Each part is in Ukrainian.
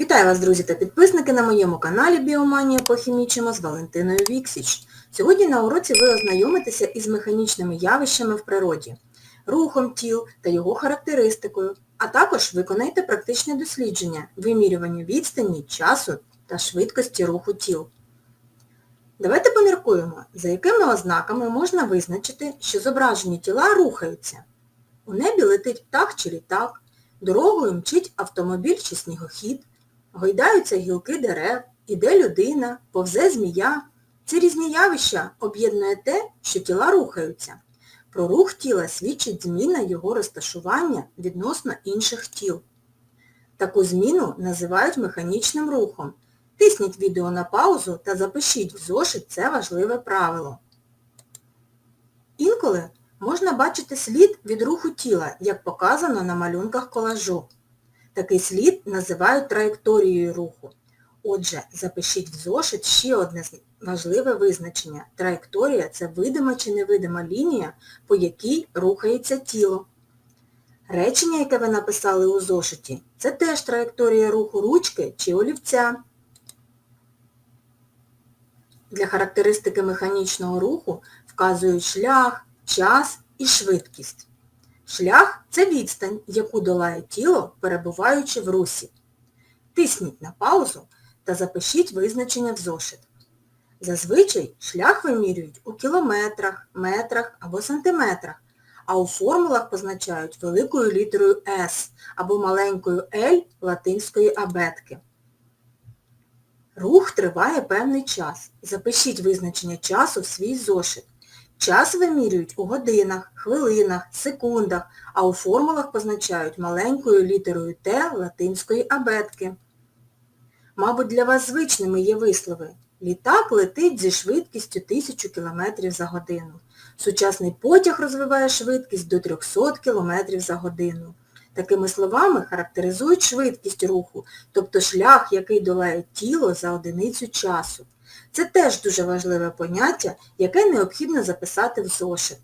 Вітаю вас, друзі та підписники на моєму каналі Біоманія по Похімічимо з Валентиною Віксіч. Сьогодні на уроці ви ознайомитеся із механічними явищами в природі, рухом тіл та його характеристикою, а також виконаєте практичне дослідження, вимірювання відстані, часу та швидкості руху тіл. Давайте поміркуємо, за якими ознаками можна визначити, що зображені тіла рухаються. У небі летить птах чи літак, дорогою мчить автомобіль чи снігохід, гойдаються гілки дерев, іде людина, повзе змія. Ці різні явища об'єднує те, що тіла рухаються. Про рух тіла свідчить зміна його розташування відносно інших тіл. Таку зміну називають механічним рухом. Тисніть відео на паузу та запишіть в зошит це важливе правило. Інколи можна бачити слід від руху тіла, як показано на малюнках колажу. Такий слід називають траєкторією руху. Отже, запишіть в зошит ще одне важливе визначення. Траєкторія – це видима чи невидима лінія, по якій рухається тіло. Речення, яке ви написали у зошиті, це теж траєкторія руху ручки чи олівця. Для характеристики механічного руху вказують шлях, час і швидкість. Шлях – це відстань, яку долає тіло, перебуваючи в русі. Тисніть на паузу та запишіть визначення в зошит. Зазвичай шлях вимірюють у кілометрах, метрах або сантиметрах, а у формулах позначають великою літерою S або маленькою L латинської абетки. Рух триває певний час. Запишіть визначення часу в свій зошит. Час вимірюють у годинах, хвилинах, секундах, а у формулах позначають маленькою літерою Т латинської абетки. Мабуть, для вас звичними є вислови. Літак летить зі швидкістю 1000 км за годину. Сучасний потяг розвиває швидкість до 300 км за годину. Такими словами характеризують швидкість руху, тобто шлях, який долає тіло за одиницю часу. Це теж дуже важливе поняття, яке необхідно записати в зошит.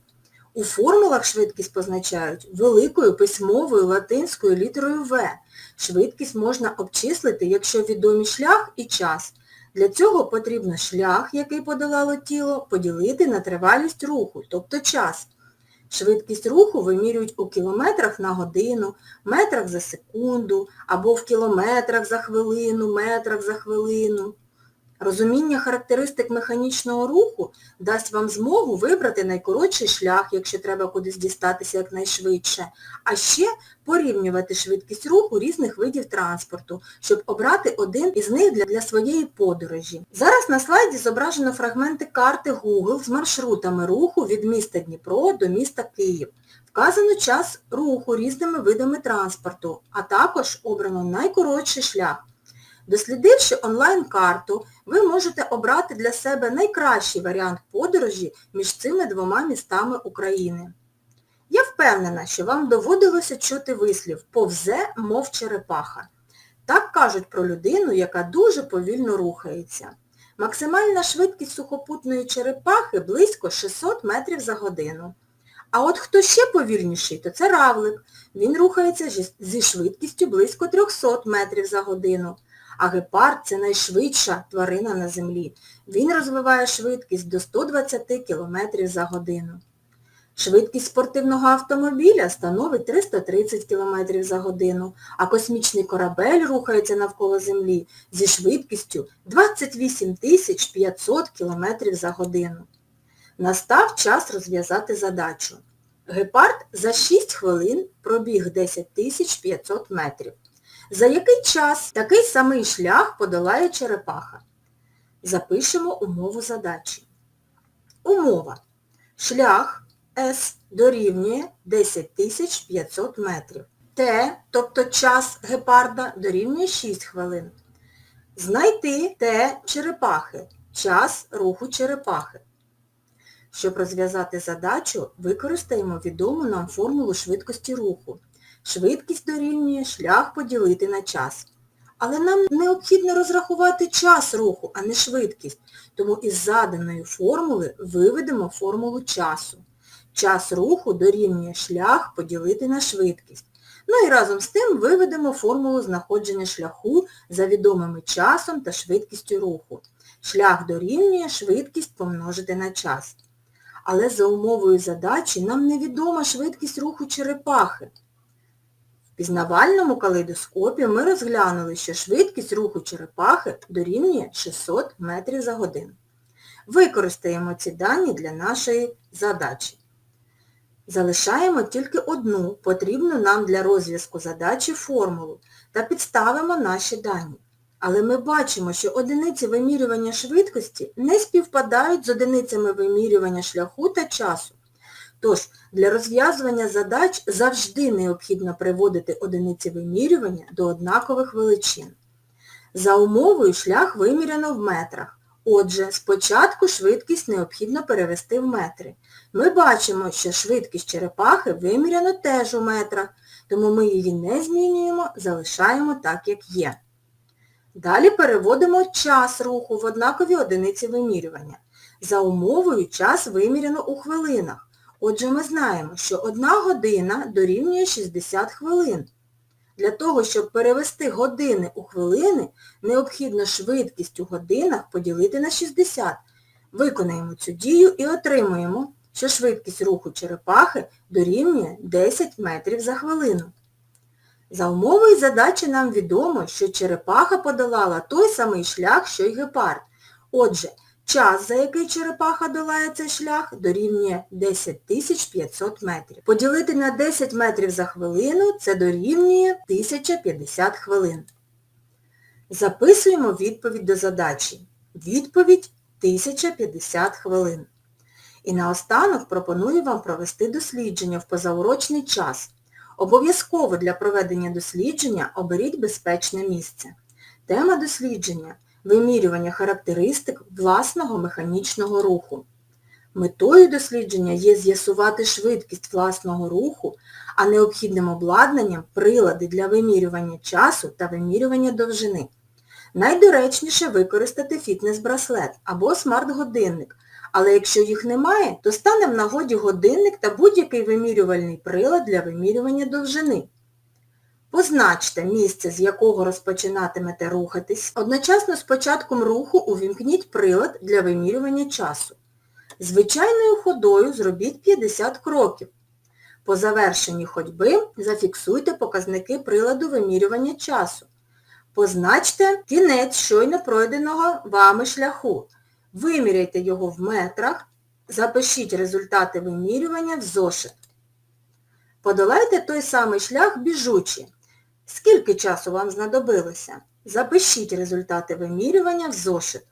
У формулах швидкість позначають великою письмовою латинською літерою В. Швидкість можна обчислити, якщо відомі шлях і час. Для цього потрібно шлях, який подолало тіло, поділити на тривалість руху, тобто час. Швидкість руху вимірюють у кілометрах на годину, метрах за секунду, або в кілометрах за хвилину, метрах за хвилину. Розуміння характеристик механічного руху дасть вам змогу вибрати найкоротший шлях, якщо треба кудись дістатися якнайшвидше, а ще порівнювати швидкість руху різних видів транспорту, щоб обрати один із них для, для своєї подорожі. Зараз на слайді зображено фрагменти карти Google з маршрутами руху від міста Дніпро до міста Київ. Вказано час руху різними видами транспорту, а також обрано найкоротший шлях. Дослідивши онлайн-карту, ви можете обрати для себе найкращий варіант подорожі між цими двома містами України. Я впевнена, що вам доводилося чути вислів «повзе, мов черепаха». Так кажуть про людину, яка дуже повільно рухається. Максимальна швидкість сухопутної черепахи близько 600 метрів за годину. А от хто ще повільніший, то це равлик. Він рухається зі швидкістю близько 300 метрів за годину. А гепард це найшвидша тварина на землі. Він розвиває швидкість до 120 км за годину. Швидкість спортивного автомобіля становить 330 км за годину, а космічний корабель рухається навколо Землі зі швидкістю 28 500 км за годину. Настав час розв'язати задачу. Гепард за 6 хвилин пробіг 10 500 метрів. За який час такий самий шлях подолає черепаха? Запишемо умову задачі. Умова. Шлях S дорівнює 10 500 метрів. Т, тобто час гепарда, дорівнює 6 хвилин. Знайти Т черепахи. Час руху черепахи. Щоб розв'язати задачу, використаємо відому нам формулу швидкості руху. Швидкість дорівнює шлях поділити на час. Але нам необхідно розрахувати час руху, а не швидкість. Тому із заданої формули виведемо формулу часу. Час руху дорівнює шлях поділити на швидкість. Ну і разом з тим виведемо формулу знаходження шляху за відомими часом та швидкістю руху. Шлях дорівнює швидкість помножити на час. Але за умовою задачі нам невідома швидкість руху черепахи. В пізнавальному калейдоскопі ми розглянули, що швидкість руху черепахи дорівнює 600 метрів за годину. Використаємо ці дані для нашої задачі. Залишаємо тільки одну потрібну нам для розв'язку задачі формулу та підставимо наші дані. Але ми бачимо, що одиниці вимірювання швидкості не співпадають з одиницями вимірювання шляху та часу. Тож, для розв'язування задач завжди необхідно приводити одиниці вимірювання до однакових величин. За умовою шлях виміряно в метрах. Отже, спочатку швидкість необхідно перевести в метри. Ми бачимо, що швидкість черепахи виміряно теж у метрах, тому ми її не змінюємо, залишаємо так, як є. Далі переводимо час руху в однакові одиниці вимірювання. За умовою час виміряно у хвилинах. Отже, ми знаємо, що 1 година дорівнює 60 хвилин. Для того, щоб перевести години у хвилини, необхідно швидкість у годинах поділити на 60. Виконаємо цю дію і отримуємо, що швидкість руху черепахи дорівнює 10 метрів за хвилину. За умовою задачі нам відомо, що черепаха подолала той самий шлях, що й гепард. Отже, час, за який черепаха долає цей шлях, дорівнює 10 500 метрів. Поділити на 10 метрів за хвилину це дорівнює 1050 хвилин. Записуємо відповідь до задачі. Відповідь 1050 хвилин. І наостанок пропоную вам провести дослідження в позаурочний час. Обов'язково для проведення дослідження оберіть безпечне місце. Тема дослідження вимірювання характеристик власного механічного руху. Метою дослідження є з'ясувати швидкість власного руху, а необхідним обладнанням прилади для вимірювання часу та вимірювання довжини. Найдоречніше використати фітнес-браслет або смарт-годинник, але якщо їх немає, то стане в нагоді годинник та будь-який вимірювальний прилад для вимірювання довжини. Позначте місце, з якого розпочинатимете рухатись. Одночасно з початком руху увімкніть прилад для вимірювання часу. Звичайною ходою зробіть 50 кроків. По завершенні ходьби зафіксуйте показники приладу вимірювання часу. Позначте кінець щойно пройденого вами шляху. Виміряйте його в метрах, запишіть результати вимірювання в зошит. Подолайте той самий шлях біжучи. Скільки часу вам знадобилося? Запишіть результати вимірювання в зошит.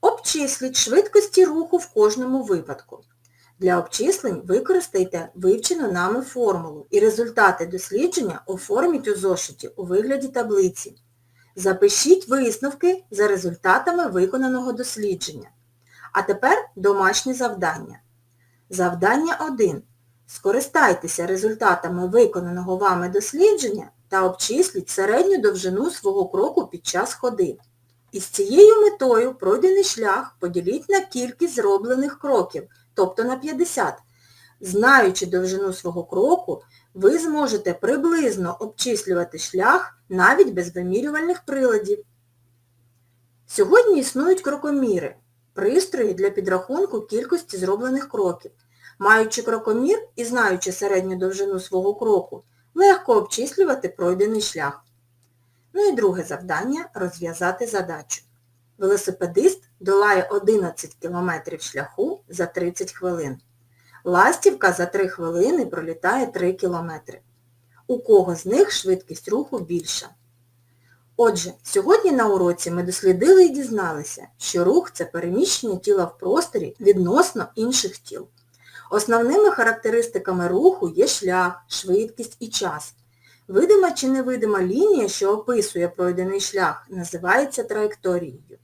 Обчисліть швидкості руху в кожному випадку. Для обчислень використайте вивчену нами формулу і результати дослідження оформіть у зошиті у вигляді таблиці. Запишіть висновки за результатами виконаного дослідження. А тепер домашнє завдання. Завдання 1. Скористайтеся результатами виконаного вами дослідження та обчисліть середню довжину свого кроку під час ходи. Із цією метою пройдений шлях поділіть на кількість зроблених кроків, тобто на 50. Знаючи довжину свого кроку, ви зможете приблизно обчислювати шлях навіть без вимірювальних приладів. Сьогодні існують крокоміри, пристрої для підрахунку кількості зроблених кроків. Маючи крокомір і знаючи середню довжину свого кроку, легко обчислювати пройдений шлях. Ну і друге завдання – розв'язати задачу. Велосипедист долає 11 км шляху за 30 хвилин. Ластівка за 3 хвилини пролітає 3 км. У кого з них швидкість руху більша? Отже, сьогодні на уроці ми дослідили і дізналися, що рух – це переміщення тіла в просторі відносно інших тіл. Основними характеристиками руху є шлях, швидкість і час. Видима чи невидима лінія, що описує пройдений шлях, називається траєкторією.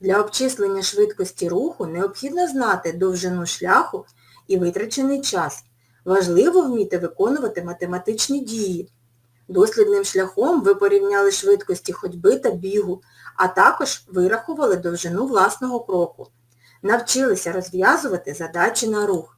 Для обчислення швидкості руху необхідно знати довжину шляху і витрачений час. Важливо вміти виконувати математичні дії. Дослідним шляхом ви порівняли швидкості ходьби та бігу, а також вирахували довжину власного кроку. Навчилися розв'язувати задачі на рух.